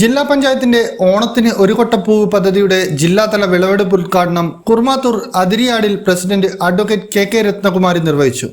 ജില്ലാ പഞ്ചായത്തിന്റെ ഓണത്തിന് ഒരു കൊട്ടപ്പൂവ് പദ്ധതിയുടെ ജില്ലാതല വിളവെടുപ്പ് ഉദ്ഘാടനം Kurumathur അതിരിയാടിൽ president advocate K K Rathnakumari നിർവഹിച്ചു.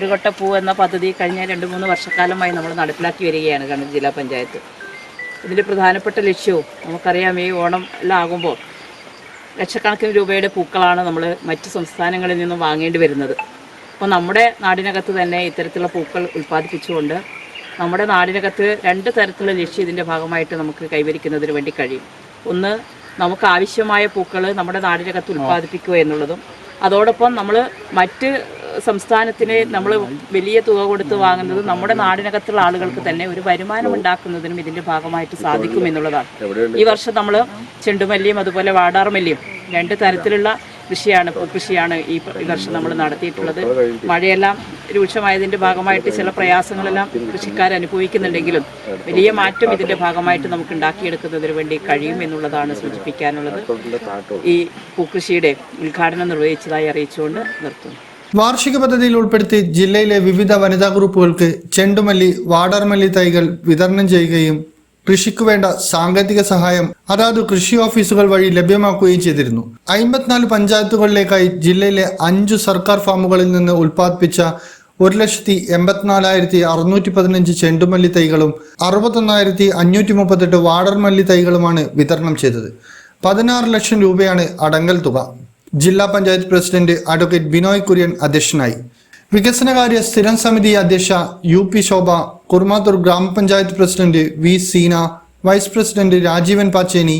ഒരു കൊട്ട പൂ എന്ന പദ്ധതി കഴിഞ്ഞ രണ്ട് മൂന്ന് വർഷക്കാലമായി നമ്മൾ നടപ്പിലാക്കി വരികയാണ് കണ്ണൂർ ജില്ലാ പഞ്ചായത്ത്. ഇതിന്റെ പ്രധാനപ്പെട്ട ലക്ഷ്യവും നമുക്കറിയാം ഈ ഓണം എല്ലാം ആകുമ്പോൾ ലക്ഷക്കണക്കിന് രൂപയുടെ പൂക്കളാണ് നമ്മൾ മറ്റ് സംസ്ഥാനങ്ങളിൽ നിന്നും വാങ്ങേണ്ടി വരുന്നത്. അപ്പോൾ നമ്മുടെ നാടിനകത്ത് തന്നെ ഇത്തരത്തിലുള്ള പൂക്കൾ ഉൽപ്പാദിപ്പിച്ചുകൊണ്ട് നമ്മുടെ നാടിനകത്ത് രണ്ട് തരത്തിലുള്ള ലക്ഷ്യം ഇതിന്റെ ഭാഗമായിട്ട് നമുക്ക് കൈവരിക്കുന്നതിന് വേണ്ടി കഴിയും. ഒന്ന് നമുക്ക് ആവശ്യമായ പൂക്കൾ നമ്മുടെ നാടിനകത്ത് ഉൽപ്പാദിപ്പിക്കുക എന്നുള്ളതും. അതോടൊപ്പം നമ്മൾ മറ്റ് സംസ്ഥാനത്തിന് നമ്മൾ വലിയ തുക കൊടുത്ത് വാങ്ങുന്നത് നമ്മുടെ നാടിനകത്തുള്ള ആളുകൾക്ക് തന്നെ ഒരു വരുമാനം ഉണ്ടാക്കുന്നതിനും ഇതിന്റെ ഭാഗമായിട്ട് സാധിക്കും എന്നുള്ളതാണ്. ഈ വർഷം നമ്മൾ ചെണ്ടുമല്ലിയും അതുപോലെ വാടാർമല്ലിയും രണ്ട് തരത്തിലുള്ള കൃഷിയാണ് കൃഷിയാണ് ഈ വർഷം നമ്മൾ നടത്തിയിട്ടുള്ളത്. മഴയെല്ലാം രൂക്ഷമായതിന്റെ ഭാഗമായിട്ട് ചില പ്രയാസങ്ങളെല്ലാം കൃഷിക്കാർ അനുഭവിക്കുന്നുണ്ടെങ്കിലും വലിയ മാറ്റം ഇതിന്റെ ഭാഗമായിട്ട് നമുക്ക് ഉണ്ടാക്കിയെടുക്കുന്നതിന് വേണ്ടി കഴിയും എന്നുള്ളതാണ് സൂചിപ്പിക്കാനുള്ളത്. ഈ പൂക്കൃഷിയുടെ ഉദ്ഘാടനം നിർവഹിച്ചതായി അറിയിച്ചുകൊണ്ട് നിർത്തുന്നു. വാർഷിക പദ്ധതിയിൽ ഉൾപ്പെടുത്തി ജില്ലയിലെ വിവിധ വനിതാ ഗ്രൂപ്പുകൾക്ക് ചെണ്ടുമല്ലി വാടാർമല്ലി തൈകൾ വിതരണം ചെയ്യുകയും കൃഷിക്ക് വേണ്ട സാങ്കേതിക സഹായം അതാത് കൃഷി ഓഫീസുകൾ വഴി ലഭ്യമാക്കുകയും ചെയ്തിരുന്നു. അമ്പത്തിനാല് പഞ്ചായത്തുകളിലേക്കായി ജില്ലയിലെ അഞ്ചു സർക്കാർ ഫാമുകളിൽ നിന്ന് ഉൽപ്പാദിപ്പിച്ച ഒരു ലക്ഷത്തി എൺപത്തിനാലായിരത്തി അറുന്നൂറ്റി പതിനഞ്ച് ചെണ്ടുമല്ലി തൈകളും അറുപത്തൊന്നായിരത്തി അഞ്ഞൂറ്റി മുപ്പത്തെട്ട് വാടർമല്ലി തൈകളുമാണ് വിതരണം ചെയ്തത്. പതിനാറ് ലക്ഷം രൂപയാണ് അടങ്കൽ തുക. ജില്ലാ പഞ്ചായത്ത് പ്രസിഡന്റ് അഡ്വക്കേറ്റ് ബിനോയ് കുര്യൻ അധ്യക്ഷനായി. വികസനകാര്യ സ്ഥിരം സമിതി അധ്യക്ഷ യു പി ശോഭ കുർമാത്തൂർ ഗ്രാമപഞ്ചായത്ത് president V Seena vice president Rajeevan Pacheni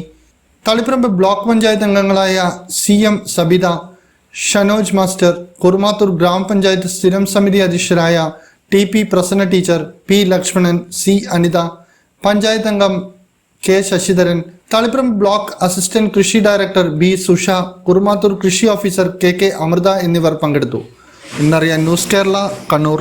Taliparamba block panchayat അംഗങ്ങളായ C M Sabitha Shanoj master Kurumathur ഗ്രാമപഞ്ചായത്ത് സ്ഥിരം സമിതി അധ്യക്ഷരായ T P Prasanna teacher P Lakshmanan C Anitha panchayat അംഗം K Sasidharan Thalippuram block assistant കൃഷി director B Susha Kurumathur കൃഷി officer K K Amrita എന്നിവർ പങ്കെടുത്തു. ഇന്നറിയാൻ news Kerala Kannur.